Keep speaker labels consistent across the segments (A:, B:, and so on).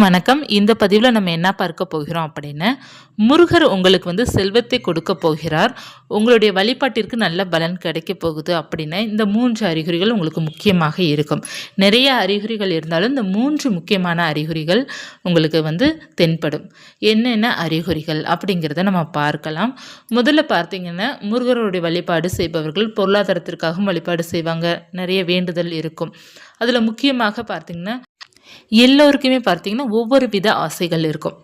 A: அனைவருக்கும் வணக்கம். இந்த பதிவில் நம்ம என்ன பார்க்க போகிறோம் அப்படின்னு முருகர் உங்களுக்கு வந்து செல்வத்தை கொடுக்க போகிறார். உங்களுடைய வழிபாட்டிற்கு நல்ல பலன் கிடைக்க போகுது அப்படின்னு இந்த மூன்று அறிகுறிகள் உங்களுக்கு முக்கியமாக இருக்கும். நிறைய அறிகுறிகள் இருந்தாலும் இந்த மூன்று முக்கியமான அறிகுறிகள் உங்களுக்கு வந்து தென்படும். என்னென்ன அறிகுறிகள் அப்படிங்கிறத நம்ம பார்க்கலாம். முதல்ல பார்த்தீங்கன்னா முருகருடைய வழிபாடு செய்பவர்கள் பொருளாதாரத்திற்காகவும் வழிபாடு செய்வாங்க. நிறைய வேண்டுதல் இருக்கும். அதில் முக்கியமாக பார்த்தீங்கன்னா எல்லோருக்குமே பார்த்தீங்கன்னா ஒவ்வொரு வித ஆசைகள் இருக்கும்.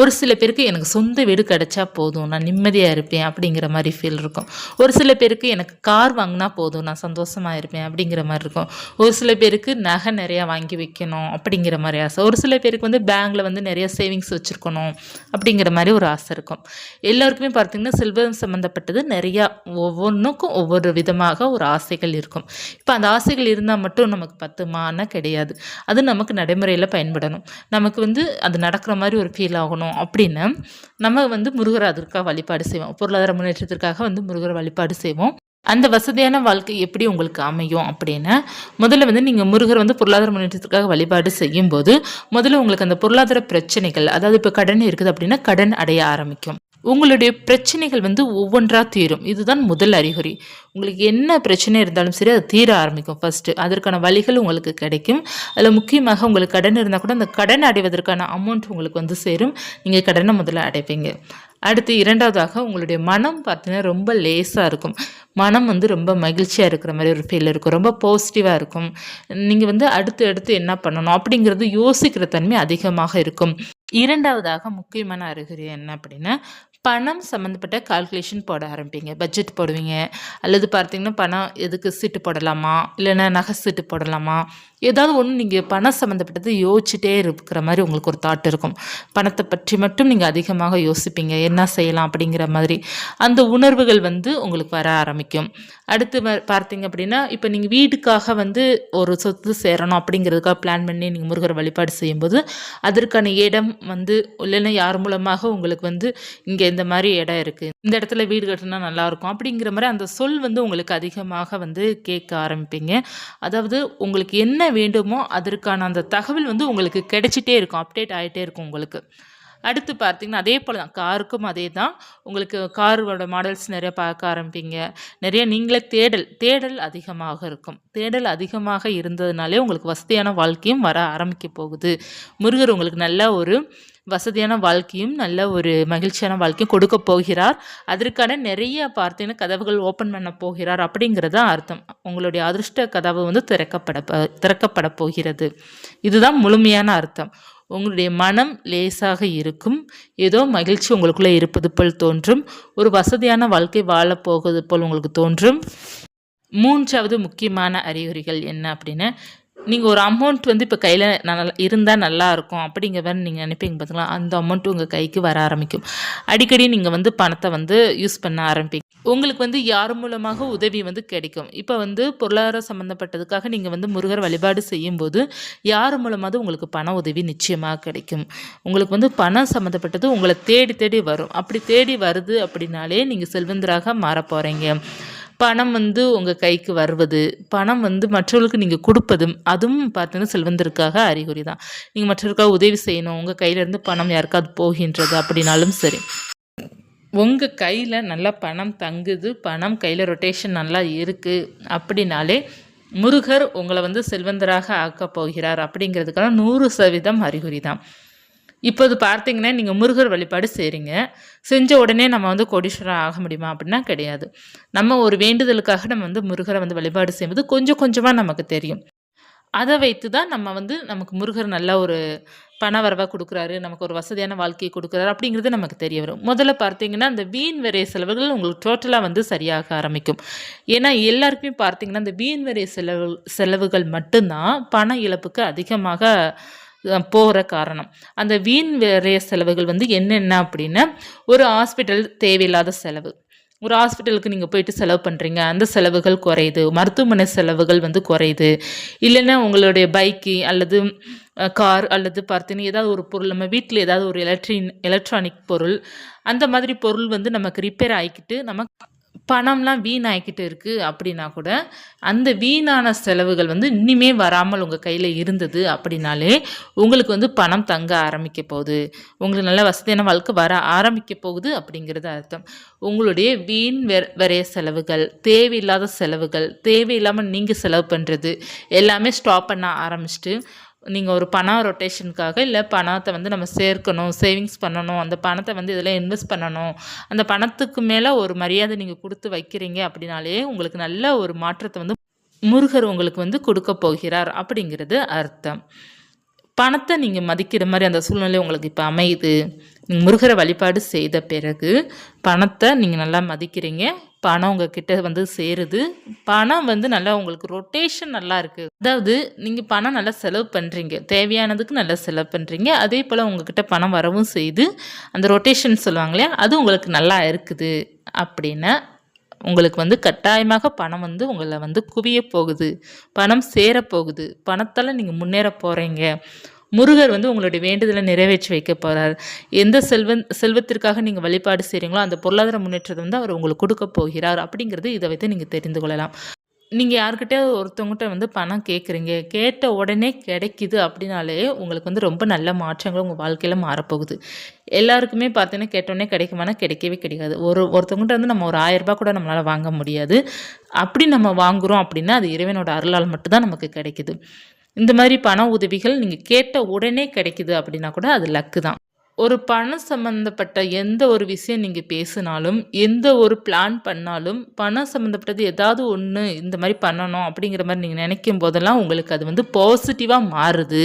A: ஒரு சில பேருக்கு எனக்கு சொந்த வீடு கிடைச்சா போதும் நான் நிம்மதியாக இருப்பேன் அப்படிங்கிற மாதிரி ஃபீல் இருக்கும். ஒரு சில பேருக்கு எனக்கு கார் வாங்கினா போதும் நான் சந்தோஷமாக இருப்பேன் அப்படிங்கிற மாதிரி இருக்கும். ஒரு சில பேருக்கு நகை நிறையா வாங்கி வைக்கணும் அப்படிங்கிற மாதிரி ஆசை. ஒரு சில பேருக்கு வந்து பேங்க்கில் வந்து நிறைய சேவிங்ஸ் வச்சுருக்கணும் அப்படிங்கிற மாதிரி ஒரு ஆசை இருக்கும். எல்லாருக்குமே பார்த்திங்கன்னா செல்வம் சம்மந்தப்பட்டது நிறையா ஒவ்வொன்றுக்கும் ஒவ்வொரு விதமாக ஒரு ஆசைகள் இருக்கும். இப்போ அந்த ஆசைகள் இருந்தால் மட்டும் நமக்கு பத்துமானா கிடையாது. அது நமக்கு நடைமுறையில் பயன்படணும். நமக்கு வந்து அது நடக்கிற மாதிரி ஒரு ஃபீல் ஆகணும். அப்படின்னு நம்ம வந்து முருகர் அதற்காக வழிபாடு செய்வோம். பொருளாதார முன்னேற்றத்திற்காக வந்து முருகர் வழிபாடு செய்வோம். அந்த வசதியான வாழ்க்கை எப்படி உங்களுக்கு அமையும் அப்படின்னா முதல்ல வந்து நீங்கள் முருகர் வந்து பொருளாதார முன்னேற்றத்துக்காக வழிபாடு செய்யும்போது முதல்ல உங்களுக்கு அந்த பொருளாதார பிரச்சனைகள் அதாவது இப்போ கடன் இருக்குது அப்படின்னா கடன் அடைய ஆரம்பிக்கும். உங்களுடைய பிரச்சனைகள் வந்து ஒவ்வொன்றாக தீரும். இதுதான் முதல் அறிகுறி. உங்களுக்கு என்ன பிரச்சனை இருந்தாலும் சரி அது தீர ஆரம்பிக்கும். ஃபஸ்ட்டு அதற்கான வழிகள் உங்களுக்கு கிடைக்கும். அதில் முக்கியமாக உங்களுக்கு கடன் இருந்தால் கூட அந்த கடன் அடைவதற்கான அமௌண்ட் உங்களுக்கு வந்து சேரும். நீங்கள் கடனை முதல்ல அடைப்பீங்க. அடுத்து இரண்டாவதாக உங்களுடைய மனம் பார்த்தீங்கன்னா ரொம்ப லேசாக இருக்கும். மனம் வந்து ரொம்ப மகிழ்ச்சியாக இருக்கிற மாதிரி ஒரு ஃபீல் இருக்கும். ரொம்ப பாசிட்டிவாக இருக்கும். நீங்கள் வந்து அடுத்து அடுத்து என்ன பண்ணணும் அப்படிங்கிறது யோசிக்கிற தன்மை அதிகமாக இருக்கும். இரண்டாவதாக முக்கியமான அறிகுறி என்ன அப்படின்னா பணம் சம்மந்தப்பட்ட கால்குலேஷன் போட ஆரம்பிப்பீங்க. பட்ஜெட் போடுவீங்க. அல்லது பார்த்தீங்கன்னா பணம் எதுக்கு சீட்டு போடலாமா? இல்லைன்னா நகை சீட்டு போடலாமா? ஏதாவது ஒன்று நீங்கள் பணம் சம்மந்தப்பட்டது யோசிச்சுட்டே இருக்கிற மாதிரி உங்களுக்கு ஒரு தாட் இருக்கும். பணத்தை பற்றி மட்டும் நீங்கள் அதிகமாக யோசிப்பீங்க. என்ன செய்யலாம் அப்படிங்கிற மாதிரி. அந்த உணர்வுகள் வந்து உங்களுக்கு வர ஆரம்பிக்கும். அடுத்து பார்த்தீங்க அப்படின்னா இப்போ நீங்கள் வீட்டுக்காக வந்து ஒரு சொத்து சேரணும் அப்படிங்கிறதுக்காக பிளான் பண்ணி நீங்கள் முருகர் வழிபாடு செய்யும்போது அதற்கான இடம் வந்து இல்லைன்னா யார் மூலமாக உங்களுக்கு வந்து இங்கே இந்த மாதிரி இடம் இருக்குது இந்த இடத்துல வீடு கட்டினா நல்லாயிருக்கும் அப்படிங்கிற மாதிரி அந்த சொல் வந்து உங்களுக்கு அதிகமாக வந்து கேட்க ஆரம்பிப்பீங்க. அதாவது உங்களுக்கு என்ன வேண்டுமோ அதற்கான அந்த தகவல் வந்து உங்களுக்கு கிடைச்சிட்டே இருக்கும். அப்டேட் ஆகிட்டே இருக்கும் உங்களுக்கு. அடுத்து பார்த்தீங்கன்னா அதே போல் தான் காருக்கும் அதே தான். உங்களுக்கு காரோட மாடல்ஸ் நிறைய பார்க்க ஆரம்பிப்பீங்க. நிறைய நீங்களே தேடல் தேடல் அதிகமாக இருக்கும். தேடல் அதிகமாக இருந்ததுனாலே உங்களுக்கு வசதியான வாழ்க்கையும் வர ஆரம்பிக்க போகுது. முருகர் உங்களுக்கு நல்ல ஒரு வசதியான வாழ்க்கையும் நல்ல ஒரு மகிழ்ச்சியான வாழ்க்கையும் கொடுக்க போகிறார். அதற்கான நிறைய பார்த்தீங்கன்னா கதவுகள் ஓப்பன் பண்ண போகிறார் அப்படிங்கிறது தான் அர்த்தம். உங்களுடைய அதிர்ஷ்ட கதவு வந்து திறக்கப்பட திறக்கப்பட போகிறது. இதுதான் முழுமையான அர்த்தம். உங்களுடைய மனம் லேசாக இருக்கும். ஏதோ மகிழ்ச்சி உங்களுக்குள்ளே இருப்பது போல் தோன்றும். ஒரு வசதியான வாழ்க்கை வாழப்போகுது போல் உங்களுக்கு தோன்றும். மூன்றாவது முக்கியமான அறிகுறிகள் என்ன அப்படின்னா நீங்கள் ஒரு அமௌண்ட் வந்து இப்போ கையில் நல்லா இருந்தால் நல்லாயிருக்கும் அப்படிங்கிற மாதிரி நீங்கள் நினைப்பீங்க பார்த்தீங்களா அந்த அமௌண்ட் உங்கள் கைக்கு வர ஆரம்பிக்கும். அடிக்கடி நீங்கள் வந்து பணத்தை வந்து யூஸ் பண்ண ஆரம்பிப்பீங்க. உங்களுக்கு வந்து யார் மூலமாக உதவி வந்து கிடைக்கும்? இப்போ வந்து பொருளாதார சம்மந்தப்பட்டதுக்காக நீங்கள் வந்து முருகர் வழிபாடு செய்யும்போது யார் மூலமாக உங்களுக்கு பண உதவி நிச்சயமாக கிடைக்கும். உங்களுக்கு வந்து பணம் சம்மந்தப்பட்டது உங்களை தேடி தேடி வரும். அப்படி தேடி வருது அப்படின்னாலே நீங்கள் செல்வந்தராக மாற போகிறீங்க பணம் வந்து உங்கள் கைக்கு வருவது பணம் வந்து மற்றவர்களுக்கு நீங்கள் கொடுப்பதும் அதுவும் பார்த்தீங்கன்னா செல்வந்தருக்காக அறிகுறி தான். நீங்கள் மற்றவருக்காக உதவி செய்யணும். உங்கள் கையிலேருந்து பணம் யாருக்காவது போகின்றது அப்படின்னாலும் சரி. உங்கள் கையில் நல்லா பணம் தங்குது பணம் கையில் ரொட்டேஷன் நல்லா இருக்குது அப்படின்னாலே முருகர் உங்களை வந்து செல்வந்தராக ஆக்கப் போகிறார் அப்படிங்கிறதுக்கான நூறு சதவீதம் அறிகுறி தான். இப்போது பார்த்தீங்கன்னா நீங்கள் முருகர் வழிபாடு செய்கிறீங்க செஞ்ச உடனே நம்ம வந்து கோடீஸ்வரம் ஆக முடியுமா அப்படின்னா கிடையாது. நம்ம ஒரு வேண்டுதலுக்காக நம்ம வந்து முருகரை வந்து வழிபாடு செய்யும்போது கொஞ்சம் கொஞ்சமாக நமக்கு தெரியும். அதை வைத்து தான் நம்ம வந்து நமக்கு முருகர் நல்ல ஒரு பண வரவாக கொடுக்குறாரு நமக்கு ஒரு வசதியான வாழ்க்கையை கொடுக்குறாரு அப்படிங்கிறது நமக்கு தெரிய வரும். முதல்ல பார்த்தீங்கன்னா அந்த வீண் விரைய செலவுகள் உங்களுக்கு டோட்டலாக வந்து சரியாக ஆரம்பிக்கும். ஏன்னா எல்லாருக்குமே பார்த்தீங்கன்னா அந்த வீண் விரை செலவு செலவுகள் மட்டும்தான் பண இழப்புக்கு அதிகமாக போகிற காரணம். அந்த வீண் விரைய செலவுகள் வந்து என்னென்ன அப்படின்னா ஒரு ஹாஸ்பிட்டல் தேவையில்லாத செலவு. ஒரு ஹாஸ்பிட்டலுக்கு நீங்கள் போயிட்டு செலவு பண்ணுறீங்க அந்த செலவுகள் குறையுது மருத்துவமனை செலவுகள் வந்து குறையுது. இல்லைன்னா உங்களுடைய பைக்கு அல்லது கார் அல்லது பார்த்தீங்கன்னா ஏதாவது ஒரு பொருள் நம்ம வீட்டில் ஏதாவது ஒரு எலக்ட்ரின் எலக்ட்ரானிக் பொருள் அந்த மாதிரி பொருள் வந்து நமக்கு ரிப்பேர் ஆகிக்கிட்டு நம்ம பணம்லாம் வீணாகிக்கிட்டு இருக்குது அப்படின்னா கூட அந்த வீணான செலவுகள் வந்து இனிமே வராமல் உங்கள் கையில் இருந்தது அப்படின்னாலே உங்களுக்கு வந்து பணம் தங்க ஆரம்பிக்க போகுது. உங்களுக்கு நல்ல வசதியான வாழ்க்கை வர ஆரம்பிக்க போகுது அப்படிங்கிறது அர்த்தம். உங்களுடைய வீண் வெ வரைய செலவுகள் தேவையில்லாத செலவுகள் தேவையில்லாமல் நீங்கள் செலவு பண்ணுறது எல்லாமே ஸ்டாப் பண்ண ஆரம்பிச்சுட்டு நீங்கள் ஒரு பணம் ரொட்டேஷனுக்காக இல்லை பணத்தை வந்து நம்ம சேர்க்கணும் சேவிங்ஸ் பண்ணணும் அந்த பணத்தை வந்து இதில் இன்வெஸ்ட் பண்ணணும். அந்த பணத்துக்கு மேலே ஒரு மரியாதை நீங்கள் கொடுத்து வைக்கிறீங்க அப்படின்னாலே உங்களுக்கு நல்ல ஒரு மாற்றத்தை வந்து முருகர் உங்களுக்கு வந்து கொடுக்க போகிறார் அப்படிங்கிறது அர்த்தம். பணத்தை நீங்கள் மதிக்கிற மாதிரி அந்த சூழ்நிலை உங்களுக்கு இப்போ அமையுது. நீங்கள் முருகரை வழிபாடு செய்த பிறகு பணத்தை நீங்கள் நல்லா மதிக்கிறீங்க. பணம் உங்ககிட்ட வந்து சேருது. பணம் வந்து நல்லா உங்களுக்கு ரொட்டேஷன் நல்லா இருக்குது அதாவது நீங்கள் பணம் நல்லா செலவு பண்ணுறீங்க தேவையானதுக்கு நல்லா செலவு பண்ணுறீங்க அதே போல் உங்ககிட்ட பணம் வரவும் செய்து அந்த ரொட்டேஷன் சொல்லுவாங்க இல்லையா? அது உங்களுக்கு நல்லா இருக்குது. அப்படின்னா உங்களுக்கு வந்து கட்டாயமாக பணம் வந்து உங்களை வந்து குவிய போகுது. பணம் சேரப்போகுது பணத்தால் நீங்கள் முன்னேற போகிறீங்க முருகர் வந்து உங்களுடைய வேண்டுதலை நிறைவேற்றி வைக்க போகிறார் எந்த செல்வன் செல்வத்திற்காக நீங்கள் வழிபாடு செய்கிறீங்களோ அந்த பொருளாதார முன்னேற்றத்தை வந்து அவர் உங்களுக்கு கொடுக்க போகிறார். அப்படிங்கிறது இதை வைத்து நீங்கள் தெரிந்து கொள்ளலாம். நீங்கள் யாருக்கிட்டே ஒருத்தவங்ககிட்ட வந்து பணம் கேட்குறீங்க கேட்ட உடனே கிடைக்குது அப்படின்னாலே உங்களுக்கு வந்து ரொம்ப நல்ல மாற்றங்கள் உங்கள் வாழ்க்கையில் மாறப்போகுது. எல்லாருக்குமே பார்த்தீங்கன்னா கேட்டோடனே கிடைக்குமானா கிடைக்கவே கிடைக்காது. ஒரு ஒருத்தவங்ககிட்ட வந்து நம்ம ஒரு ஆயரரூபா கூட நம்மளால் வாங்க முடியாது. அப்படி நம்ம வாங்குகிறோம் அப்படின்னா அது இறைவனோட அருளால் மட்டும்தான் நமக்கு கிடைக்குது. இந்த மாதிரி பண உதவிகள் நீங்கள் கேட்ட உடனே கிடைக்குது அப்படின்னா கூட அது லக்கு தான். ஒரு பணம் சம்மந்தப்பட்ட எந்த ஒரு விஷயம் நீங்கள் பேசினாலும் எந்த ஒரு பிளான் பண்ணாலும் பணம் சம்மந்தப்பட்டது ஏதாவது ஒன்று இந்த மாதிரி பண்ணணும் அப்படிங்கிற மாதிரி நீங்கள் நினைக்கும் போதெல்லாம் உங்களுக்கு அது வந்து பாசிட்டிவாக மாறுது.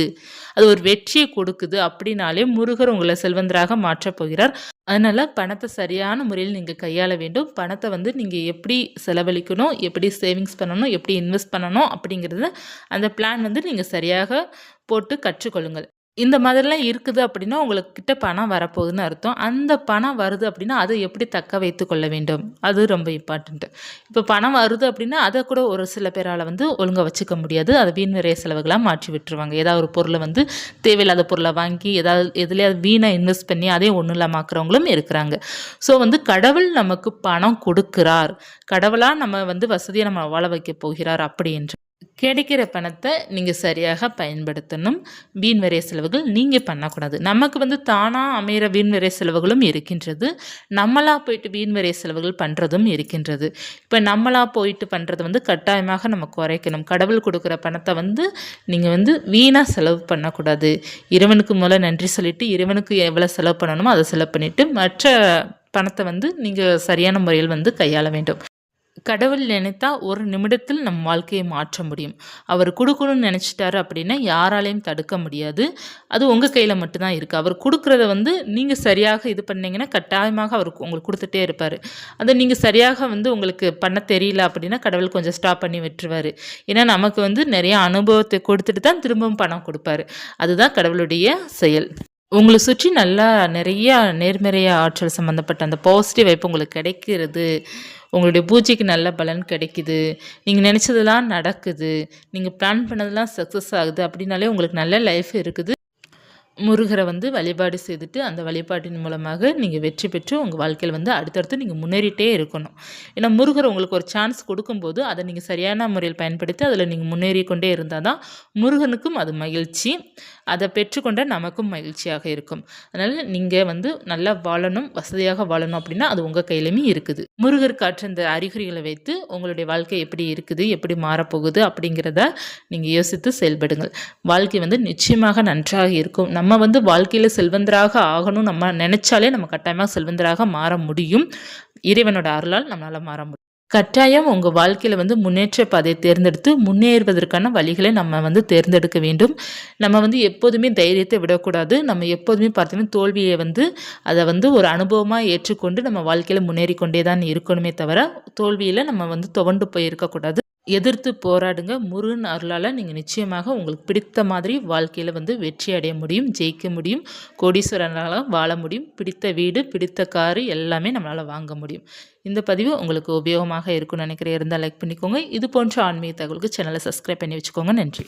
A: அது ஒரு வெற்றியை கொடுக்குது அப்படின்னாலே முருகர் உங்களை செல்வந்தராக மாற்றப் போகிறார். அதனால் பணத்தை சரியான முறையில் நீங்கள் கையாள வேண்டும். பணத்தை வந்து நீங்கள் எப்படி செலவழிக்கணும் எப்படி சேவிங்ஸ் பண்ணணும் எப்படி இன்வெஸ்ட் பண்ணணும் அப்படிங்கிறத அந்த பிளான் வந்து நீங்கள் சரியாக போட்டு கற்றுக்கொள்ளுங்கள். இந்த மாதிரிலாம் இருக்குது அப்படின்னா உங்கள்கிட்ட பணம் வரப்போகுதுன்னு அர்த்தம். அந்த பணம் வருது அப்படின்னா அதை எப்படி தக்க வைத்து கொள்ள வேண்டும்? அது ரொம்ப இம்பார்ட்டண்ட்டு இப்போ பணம் வருது அப்படின்னா அதை கூட ஒரு சில பேரால் வந்து ஒழுங்காக வச்சுக்க முடியாது. அதை வீண் நிறைய செலவுகளாக மாற்றி விட்டுருவாங்க. ஏதாவது ஒரு பொருளை வந்து தேவையில்லாத பொருளை வாங்கி ஏதாவது எதுலையாவது வீணாக இன்வெஸ்ட் பண்ணி அதே ஒன்றும் இல்லாமாக்குறவங்களும் இருக்கிறாங்க. ஸோ வந்து கடவுள் நமக்கு பணம் கொடுக்குறார். கடவுளாக நம்ம வந்து வசதியை நம்ம வாழ வைக்க போகிறார் அப்படி என்று. கிடைக்கிற பணத்தை நீங்கள் சரியாக பயன்படுத்தணும். வீண்வரைய செலவுகள் நீங்கள் பண்ணக்கூடாது. நமக்கு வந்து தானாக அமைகிற வீண்வரைய செலவுகளும் இருக்கின்றது. நம்மளாக போயிட்டு வீண்வரைய செலவுகள் பண்ணுறதும் இருக்கின்றது. இப்போ நம்மளாக போயிட்டு பண்ணுறது வந்து கட்டாயமாக நம்ம குறைக்கணும். கடவுள் கொடுக்குற பணத்தை வந்து நீங்கள் வந்து வீணாக செலவு பண்ணக்கூடாது. இறைவனுக்கு முதல்ல நன்றி சொல்லிவிட்டு இறைவனுக்கு எவ்வளோ செலவு பண்ணணுமோ அதை செலவு பண்ணிவிட்டு மற்ற பணத்தை வந்து நீங்கள் சரியான முறையில் வந்து கையாள வேண்டும். கடவுள் நினைத்தா ஒரு நிமிடத்தில் நம் வாழ்க்கையை மாற்ற முடியும். அவர் கொடுக்கணும்னு நினச்சிட்டாரு அப்படின்னா யாராலையும் தடுக்க முடியாது. அது உங்கள் கையில் மட்டும்தான் இருக்குது அவர் கொடுக்குறத வந்து நீங்கள் சரியாக இது பண்ணிங்கன்னா கட்டாயமாக அவர் உங்களுக்கு கொடுத்துட்டே இருப்பார். அதை நீங்கள் சரியாக வந்து உங்களுக்கு பண்ண தெரியல அப்படின்னா கடவுள் கொஞ்சம் ஸ்டாப் பண்ணி விட்டுருவார். ஏன்னா நமக்கு வந்து நிறைய அனுபவத்தை கொடுத்துட்டு தான் திரும்பவும் பணம் கொடுப்பாரு. அதுதான் கடவுளுடைய செயல். உங்களை சுற்றி நல்லா நிறையா நேர்மறைய ஆற்றல் சம்மந்தப்பட்ட அந்த பாசிட்டிவ் வைப்பு உங்களுக்கு கிடைக்கிறது. உங்களுடைய பூஜைக்கு நல்ல பலன் கிடைக்குது. நீங்கள் நினச்சதெல்லாம் நடக்குது. நீங்கள் பிளான் பண்ணதெல்லாம் சக்ஸஸ் ஆகுது அப்படின்னாலே உங்களுக்கு நல்ல லைஃப் இருக்குது. முருகரை வந்து வழிபாடு செய்துட்டு அந்த வழிபாட்டின் மூலமாக நீங்கள் வெற்றி பெற்று உங்கள் வாழ்க்கையில் வந்து அடுத்தடுத்து நீங்கள் முன்னேறிட்டே இருக்கணும். ஏன்னா முருகர் உங்களுக்கு ஒரு சான்ஸ் கொடுக்கும்போது அதை நீங்கள் சரியான முறையில் பயன்படுத்தி அதில் நீங்கள் முன்னேறி கொண்டே இருந்தால் தான் முருகனுக்கும் அது மகிழ்ச்சி. அதை பெற்றுக்கொண்ட நமக்கும் மகிழ்ச்சியாக இருக்கும். அதனால் நீங்கள் வந்து நல்லா வாழணும் வசதியாக வாழணும் அப்படின்னா அது உங்கள் கையிலுமே இருக்குது. முருகர் காற்று அந்த அறிகுறிகளை வைத்து உங்களுடைய வாழ்க்கை எப்படி இருக்குது எப்படி மாறப்போகுது அப்படிங்கிறத நீங்கள் யோசித்து செயல்படுங்கள். வாழ்க்கை வந்து நிச்சயமாக நன்றாக இருக்கும். நம்ம நம்ம வந்து வாழ்க்கையில் செல்வந்தராக ஆகணும் நம்ம நினச்சாலே நம்ம கட்டாயமாக செல்வந்தராக மாற முடியும். இறைவனோட அருளால் நம்மளால் மாற முடியும். கட்டாயம் உங்கள் வாழ்க்கையில் வந்து முன்னேற்ற பாதையை தேர்ந்தெடுத்து முன்னேறுவதற்கான வழிகளை நம்ம வந்து தேர்ந்தெடுக்க வேண்டும். நம்ம வந்து எப்போதுமே தைரியத்தை விடக்கூடாது. நம்ம எப்போதுமே பார்த்தீங்கன்னா தோல்வியை வந்து அதை வந்து ஒரு அனுபவமாக ஏற்றுக்கொண்டு நம்ம வாழ்க்கையில் முன்னேறி கொண்டே தான் இருக்கணுமே தவிர தோல்வியில் நம்ம வந்து துவண்டு போயிருக்கக்கூடாது. எதிர்த்து போராடுங்க. முருகன் அருளால் நீங்கள் நிச்சயமாக உங்களுக்கு பிடித்த மாதிரி வாழ்க்கையில் வந்து வெற்றி அடைய முடியும் ஜெயிக்க முடியும் கோடீஸ்வரனால் வாழ முடியும். பிடித்த வீடு பிடித்த காரு எல்லாமே நம்மளால் வாங்க முடியும். இந்த பதிவு உங்களுக்கு உபயோகமாக இருக்கும்னு நினைக்கிறேன். இருந்தால் லைக் பண்ணிக்கோங்க. இது போன்ற ஆன்மீக தகவலுக்கு சேனலை சப்ஸ்கிரைப் பண்ணி வச்சுக்கோங்க. நன்றி.